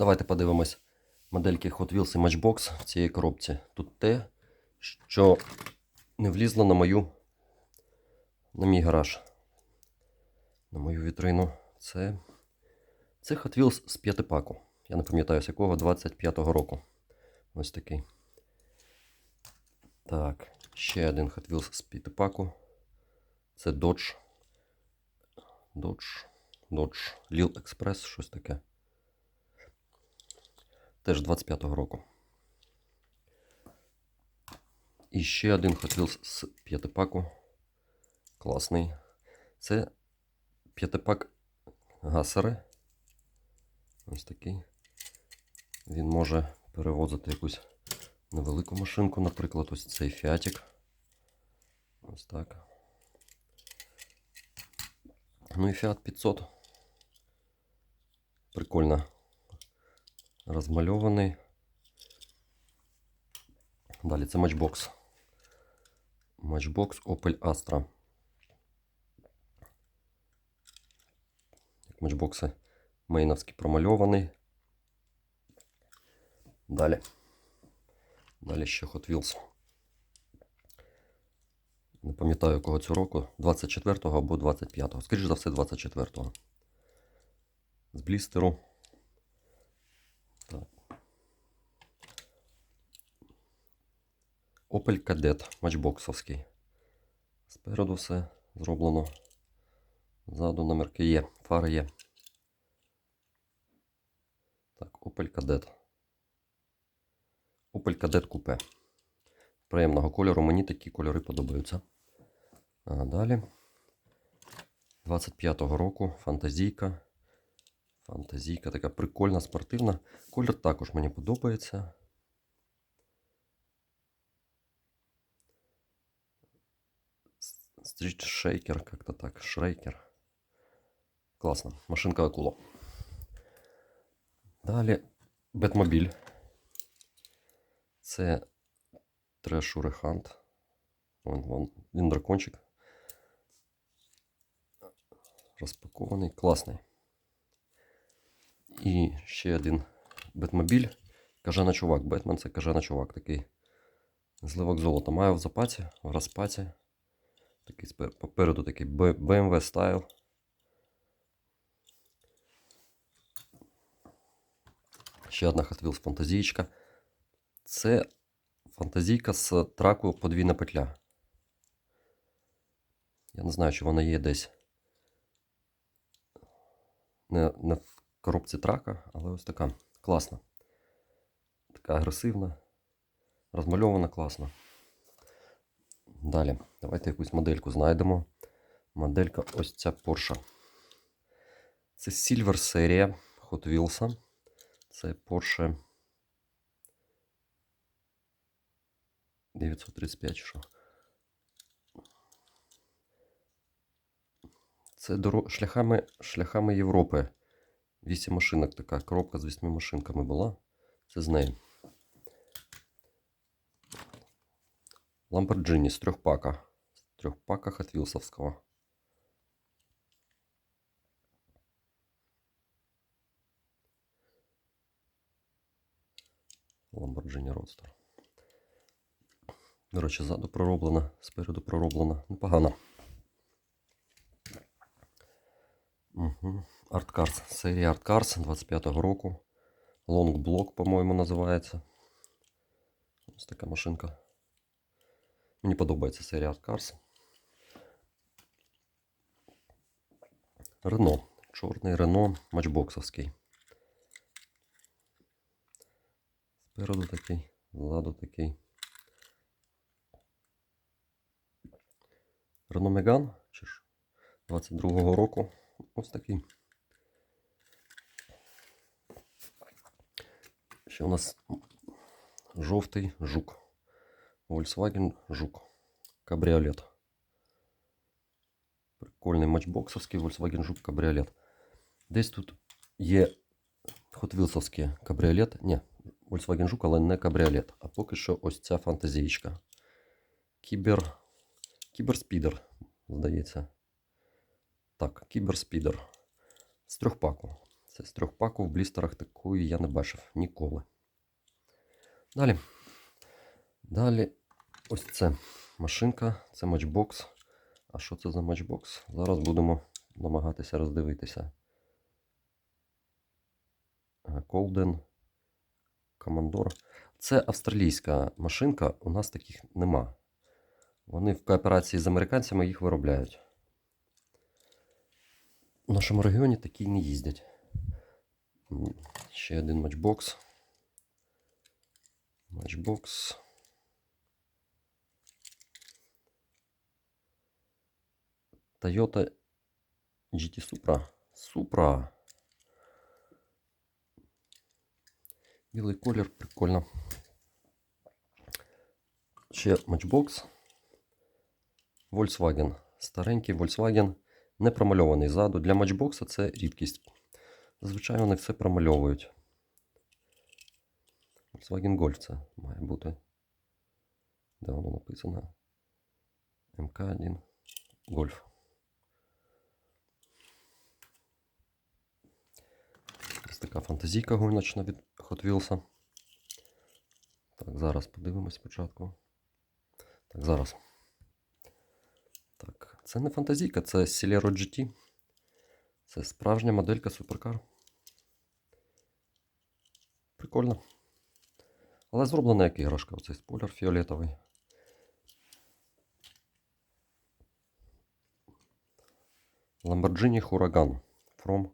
Давайте подивимось модельки Hot Wheels і Matchbox в цій коробці. Тут те, що не влізло на мою на мій гараж. На мою вітрину. Це, це Hot Wheels з п'ятипаку. Я не пам'ятаю з якого 25-го року. Ось такий. Так, ще один Hot Wheels з п'ятипаку. Це Dodge. Dodge. Dodge. Lil Express, щось таке. Теж 25-го року. І ще один Hot Wheels з п'ятипаку. Класний. Це п'ятипак гасери. Ось такий. Він може перевозити якусь невелику машинку, наприклад, ось цей фіатик. Ось так. Ну і Fiat 500. Прикольно розмальований. Далі це Matchbox. Matchbox Opel Astra. Матчбокси мейновські промальований. Далі. Далі ще Hot Wheels. Не пам'ятаю, якого цього року. 24-го або 25-го. Скоріше за все, 24-го. З блістеру. Opel Kadett матчбоксовський. Спереду все зроблено. Ззаду номерки є. Фари є. Так, Opel Kadett. Opel Kadett купе. Приємного кольору. Мені такі кольори подобаються. А далі. 25-го року фантазійка. Фантазійка така прикольна, спортивна. Колір також мені подобається. Стріт шейкер, как-то так. Шрейкер. Класно. Машинка акула. Далі Бетмобіль. Це Трешури Хант. Вон, вон, він дракончик. Розпакований. Класний. І ще один Бетмобіль. Кажана чувак. Бетмен це кажана чувак. Такий зливок золота. Маю в запаці, в розпаці. Такий попереду такий BMW стайл. Ще одна Hot Wheels фантазійка. Це фантазійка з траку подвійна петля. Я не знаю, чи вона є десь не, не в коробці трака, але ось така класна. Така агресивна, розмальована класно. Далі, давайте якусь модельку знайдемо. Моделька ось ця Porsche. Це Silver серія Hot Wheels. Це Porsche 935 що. Це шляхами, шляхами Європи. Вісім машинок така. Коробка з вісьми машинками була. Це з нею. Lamborghini. З трьохпака Hot Wheels'овського. Lamborghini Roadster. До речі, ззаду пророблена, спереду пророблена. Непогано. Угу. Art Cars. Серія Art Cars 25-го року. Block, по-моєму, називається. Ось така машинка. Мені подобається Art Cars. Рено. Чорний Рено матчбоксовський. Спереду такий, ззаду такий. Рено Меган, чи ж 22-го року. Ось такий. Ще у нас жовтий жук. Volkswagen Жук. Кабріолет. Прикольний матчбоксовський Volkswagen Жук кабріолет. Десь тут є Hot Wheels'овський кабріолет. Ні, Volkswagen Жук, але не кабріолет. А поки що ось ця фантазієчка. Кібер. Кіберспідер, здається. Так, кіберспідер. З трьохпаку. Це з трьох паку в блістерах такої я не бачив ніколи. Далі. Далі ось це машинка, це матчбокс. А що це за матчбокс? Зараз будемо намагатися роздивитися. Колден Commodore. Це австралійська машинка, у нас таких нема. Вони в кооперації з американцями їх виробляють. В нашому регіоні такі не їздять. Ще один матчбокс. Матчбокс. Toyota GT Supra. Supra. Білий колір, прикольно. Ще матчбокс. Volkswagen. Старенький Volkswagen. Не промальований ззаду. Для матчбокса це рідкість. Зазвичай вони все промальовують. Volkswagen Golf це має бути. Де воно написано? МК1 Golf. Така фантазійка гоночна від Hot Wheels. Так, зараз подивимось спочатку. Так, зараз. Так, це не фантазійка, це Celero GT. Це справжня моделька суперкар. Прикольно. Але зроблена як іграшка, оцей спойлер фіолетовий. Lamborghini Huracan from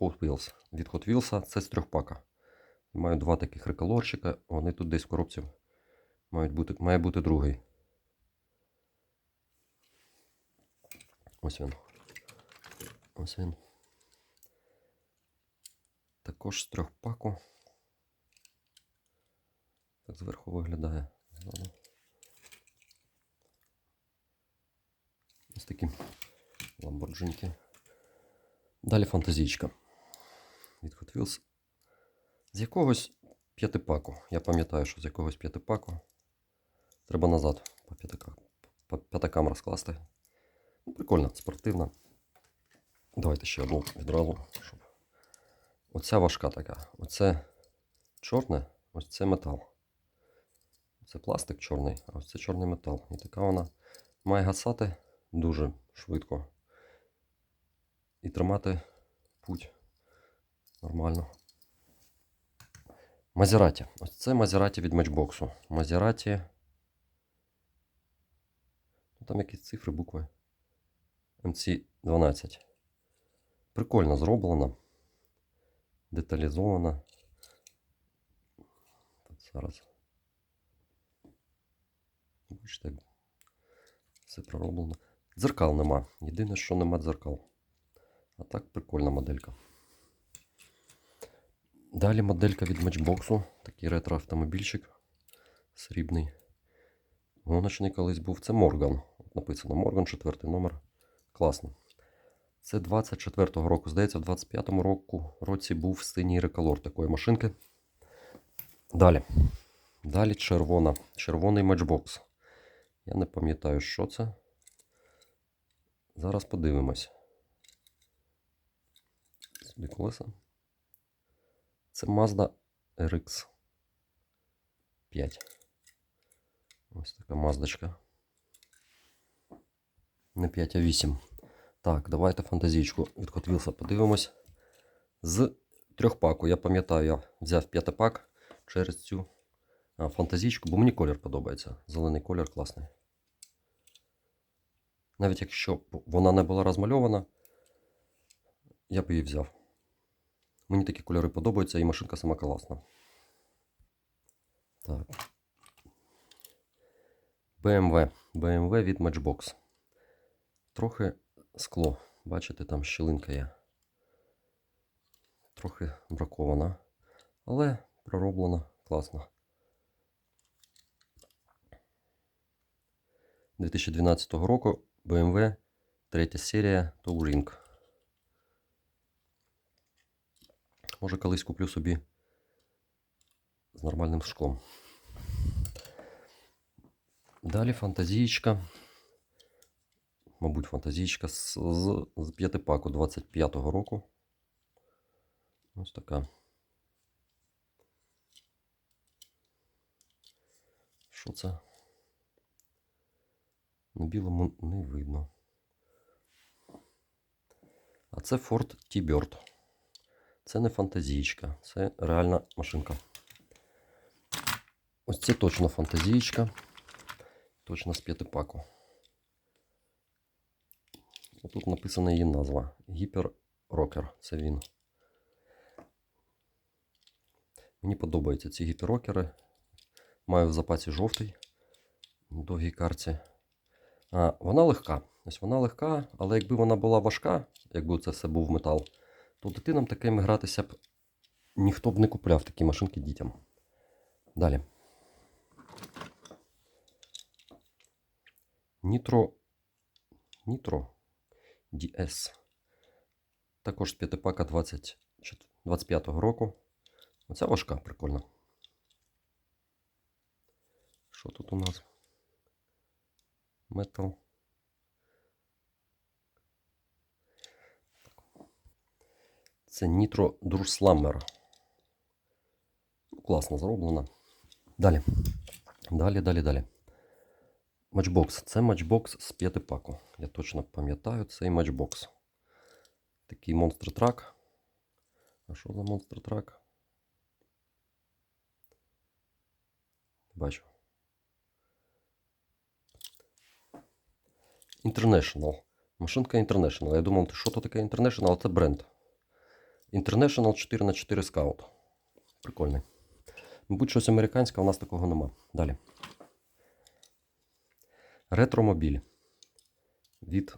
Hot Wheels. Від Hot Wheels це з трьохпака. Маю два таких реколорчика, вони тут десь в коробці мають бути, має бути другий. Ось він. Ось він. Також з трьохпаку. Так зверху виглядає. Ось такі ламборджинки. Далі фантазійка. Від Wheels. З якогось п'ятипаку. Я пам'ятаю, що з якогось п'ятипаку. Треба назад по п'ятакам, п'ятакам розкласти. Ну, прикольно, спортивна. Давайте ще одну відразу. Щоб... Оця важка така. Оце чорне, ось це метал. Це пластик чорний, а ось це чорний метал. І така вона має гасати дуже швидко. І тримати путь нормально. Мазераті. Ось це Мазераті від матчбоксу. Мазераті. Ну, Там якісь цифри, букви. MC12. Прикольно зроблена. Деталізована. Так, зараз. Бачите, все пророблено. Дзеркал нема. Єдине, що нема дзеркал. А так прикольна моделька. Далі моделька від матчбоксу. Такий ретро-автомобільчик. Срібний. Гоночний колись був. Це Морган. Написано Морган, четвертий номер. Класно. Це 24-го року. Здається, в 25-му року, році був синій реколор такої машинки. Далі. Далі червона. Червоний матчбокс. Я не пам'ятаю, що це. Зараз подивимось. Сюди колеса. Це Mazda RX 5. Ось така маздочка. Не 5, а 8. Так, давайте фантазійку від Hot подивимось. З трьохпаку. Я пам'ятаю, я взяв п'ятипак через цю а, фантазійку, бо мені колір подобається. Зелений колір класний. Навіть якщо б вона не була розмальована, я б її взяв. Мені такі кольори подобаються і машинка сама класна. Так. BMW. BMW від Matchbox. Трохи скло. Бачите, там щілинка є. Трохи бракована. Але пророблена класно. 2012 року BMW третя серія Touring. Може, колись куплю собі з нормальним шклом. Далі фантазієчка. Мабуть, фантазієчка з, з, з п'ятипаку 25-го року. Ось така. Що це? На білому не видно. А це Ford T-Bird. Це не фантазієчка, це реальна машинка. Ось це точно фантазієчка. Точно з п'ятипаку. Тут написана її назва. Гіпер Рокер. Це він. Мені подобаються ці гіперрокери. Маю в запасі жовтий на довгій карті. А, вона легка. Ось вона легка, але якби вона була важка, якби це все був метал, то дитинам такими гратися б ніхто б не купляв такі машинки дітям. Далі. Нітро. Нітро DS. Також з п'ятипака 20, 25-го року. Оця важка, прикольна. Що тут у нас? Metal. Це Nitro Durslammer. Класно зроблено. Далі. Далі, далі, далі. Матчбокс. Це матчбокс з п'ятипаку. Я точно пам'ятаю цей матчбокс. Такий монстр трак. А що за монстр трак? Бачу. International. Машинка International. Я думав, що то таке International, а це бренд. International 4 на 4 Scout. Прикольний. Мабуть, щось американське, у нас такого нема. Далі. Ретромобіль від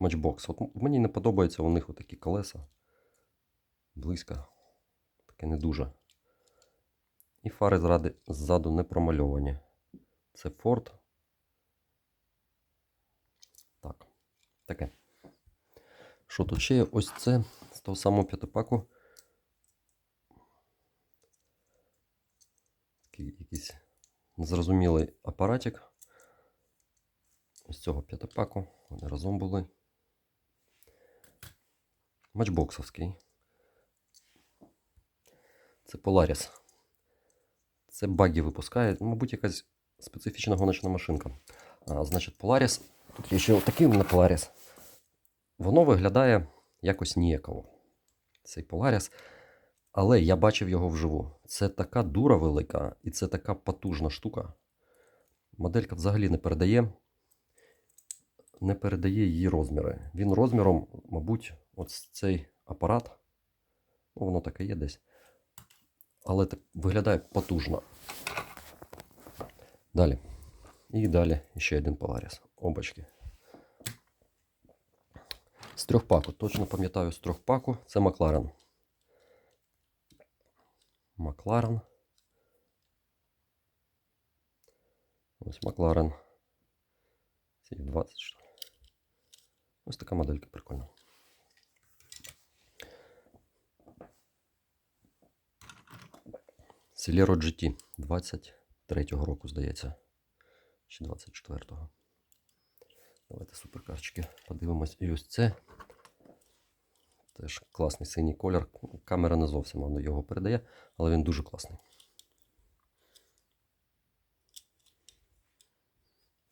Matchbox. От мені не подобаються у них отакі колеса. Близько. Таке не дуже. І фари зради ззаду не промальовані. Це Ford. Так. Таке. Що тут ще є? Ось це з того самого п'ятипаку. Такий якийсь незрозумілий апаратик. Ось цього п'ятипаку. Вони разом були. Матчбоксовський. Це Polaris. Це баги випускає. Ну, Мабуть, якась специфічна гоночна машинка. А, Значить, Polaris. Тут є ще отакий мене Polaris. Воно виглядає якось ніяково. Цей Polaris. Але я бачив його вживу. Це така дура велика і це така потужна штука. Моделька взагалі не передає. Не передає її розміри. Він розміром, мабуть, от цей апарат. Ну, воно таке є десь. Але так виглядає потужно. Далі. І далі ще один Polaris. Обачки. З трьохпаку. Точно пам'ятаю з трьохпаку. Це Макларен. Макларен. Ось Макларен. Ці 20 що. Ось така моделька прикольна. Celero GT 23-го року, здається. Чи 24-го. Давайте суперкарчики подивимось. І ось це. Теж класний синій колір. Камера не зовсім воно його передає, але він дуже класний.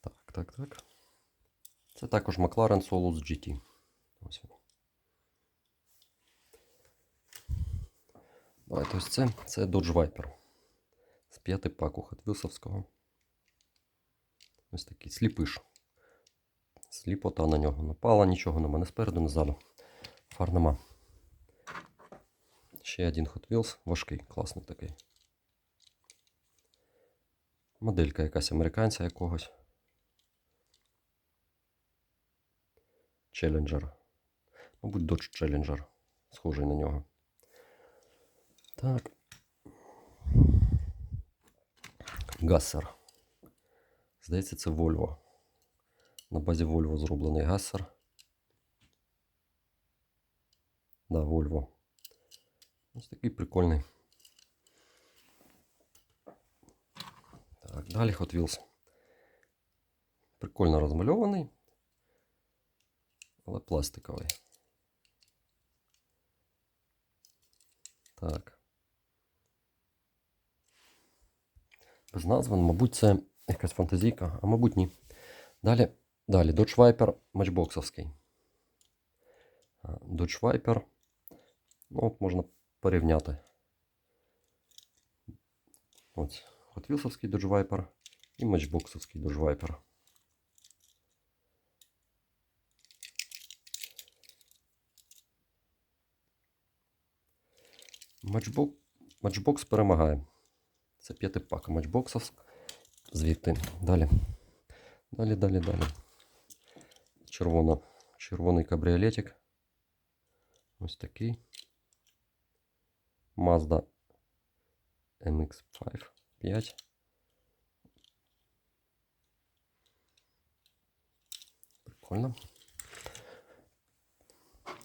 Так, так, так. Це також McLaren Solus GT. Ось він. Давайте ось це. Це Dodge Viper. З п'ятипаку Хатвілсовського. Ось такий сліпиш. Сліпота на нього напала, нічого нема не спереду, не ззаду. Фар нема. Ще один Hot Wheels, важкий, класний такий. Моделька якась американця якогось. Challenger. Мабуть, Dodge Challenger. Схожий на нього. Так. Гассер. Здається, це Volvo. На базі Volvo зроблений Гассер. Да, Volvo. Ось такий прикольний. Так, далі Hot Wheels. Прикольно розмальований, але пластиковий. Так. Без назви, мабуть, це якась фантазійка, а мабуть, ні. Далі, далі Dodge Viper матчбоксовський. Dodge Viper. Ну, от можна порівняти. Ось Wheels'овський Dodge Viper і матчбоксовський Dodge Viper. Матчбок, матчбокс перемагає. Це п'ятипак матчбоксов. Звідти. Далі. Далі, далі, далі. Червоно, червоний кабріолетик. Ось такий. Mazda MX5 5. Прикольно.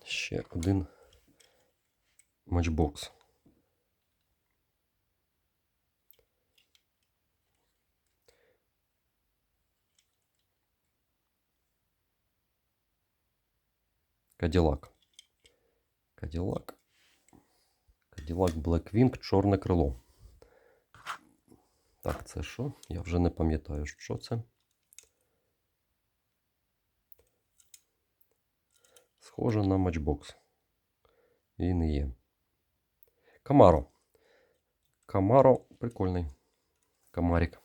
Ще один матчбокс. Каділак. Каділак. Каділак Blackwing, чорне крило. Так, це що? Я вже не пам'ятаю, що це. Схоже на матчбокс. І не є. Камаро. Камаро прикольний. Камарік.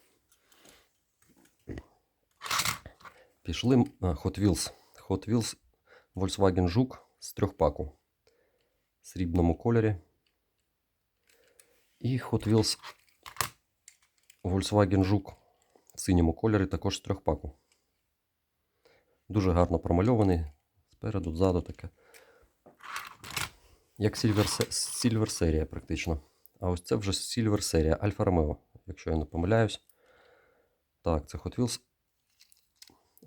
Пішли Hot Wheels. Hot Wheels Volkswagen Жук з трьохпаку. В срібному кольорі. І Hot Wheels Volkswagen Жук в синьому кольорі також з трьохпаку. Дуже гарно промальований. Спереду, ззаду таке. Як Silver, Silver серія практично. А ось це вже Silver серія Альфа Ромео, якщо я не помиляюсь. Так, це Hot Wheels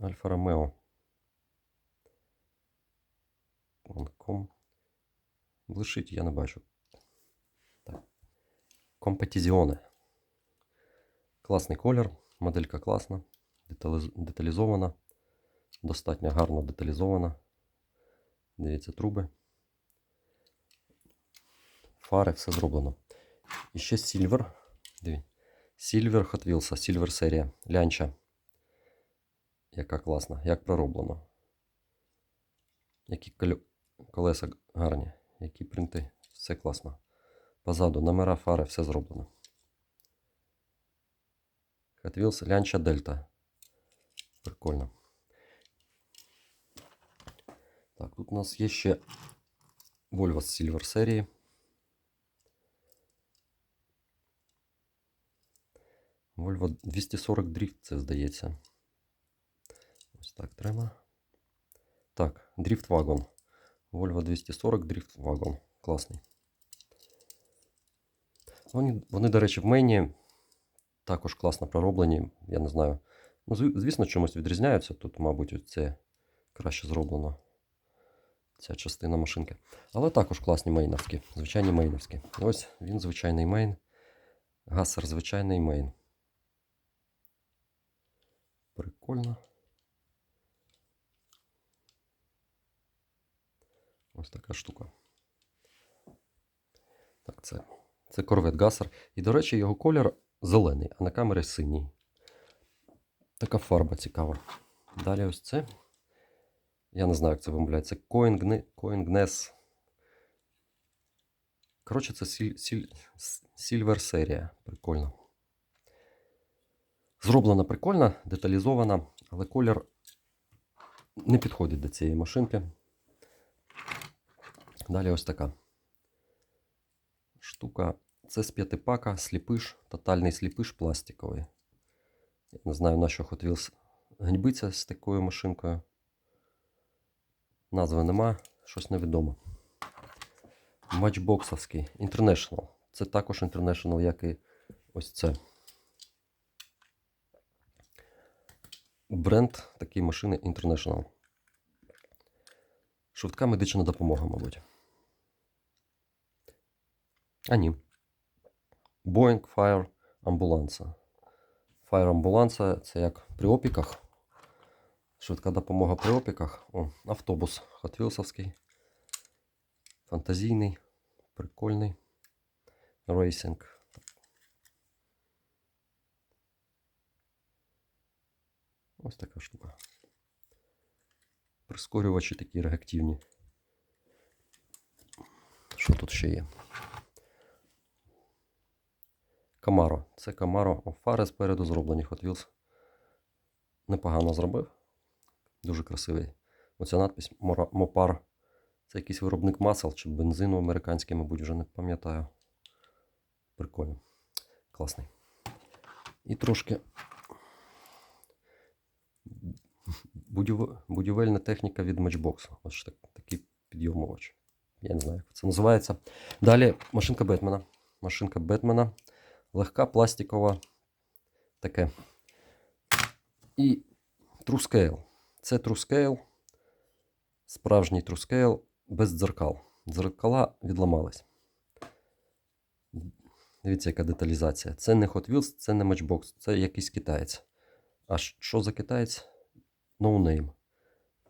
Альфа Ромео. Ком. Блишить, я не бачу. Так. Компетізіоне. Класний колір, моделька класна, деталіз- деталізована, достатньо гарно деталізована. Дивіться, труби. Фари, все зроблено. І ще Silver. Дивіться. Silver Hot Wheels, Silver серія. Лянча. Яка класна, як пророблено. Які колю- колеса гарні, які принти, все класно. Позаду номера, фари, все зроблено. Hot Wheels Лянча Дельта. Прикольно. Так, тут у нас є ще Volvo Silver серії. Volvo 240 Drift, це здається. Ось так треба. Так, Drift Wagon. Volvo 240 Drift Wagon. Класний. Вони, вони, до речі, в мені також класно пророблені. Я не знаю. Ну, звісно, чомусь відрізняються. Тут, мабуть, це краще зроблено. Ця частина машинки. Але також класні мейновські. Звичайні мейновські. Ось він звичайний мейн. Гасер звичайний мейн. Прикольно. Ось така штука. Так, це, це корвет Гасер. І, до речі, його колір зелений, а на камері синій. Така фарба цікава. Далі ось це. Я не знаю, як це вимовляється. Коінгнес. Коротше, це сіль, сіль, Silver серія. Прикольно. Зроблена прикольно, деталізована, але колір не підходить до цієї машинки. Далі ось така штука. Це з п'ятипака, сліпиш, тотальний сліпиш пластиковий. Я не знаю, на що Hot Wheels ганьбиться з такою машинкою. Назви нема, щось невідомо. Матчбоксовський. International. Це також International, як і ось це. Бренд такої машини International. Швидка медична допомога, мабуть. А ні. Boeing Fire Ambulance. Fire Ambulance це як при опіках. Швидка допомога при опіках. О, автобус Wheels'овський. Фантазійний, прикольний. Racing. Ось така штука. Прискорювачі такі реактивні. Що тут ще є? Camaro. Це Camaro. О, Фари спереду зроблені Hot Wheels. Непогано зробив. Дуже красивий. Оця надпись Мопар. Це якийсь виробник масел чи бензину американський, мабуть, вже не пам'ятаю. Прикольно. Класний. І трошки будівельна техніка від Matchbox. Ось так, такий підйомувач. Я не знаю, як це називається. Далі машинка Бетмена. Машинка Бетмена. Легка, пластикова. Таке. І TrueScale. Це TrueScale. Справжній TrueScale без дзеркал. Дзеркала відламались. Дивіться, яка деталізація. Це не Hot Wheels, це не Matchbox, це якийсь китаєць. А що за китаєць? No name.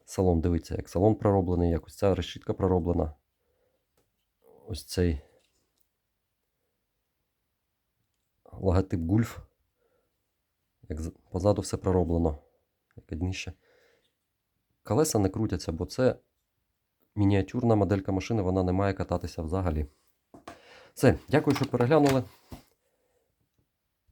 Салон, дивіться, як салон пророблений, якось ця решітка пророблена. Ось цей логотип гульф. Як позаду все пророблено. Яке днище. Колеса не крутяться, бо це мініатюрна моделька машини, вона не має кататися взагалі. Все, дякую, що переглянули.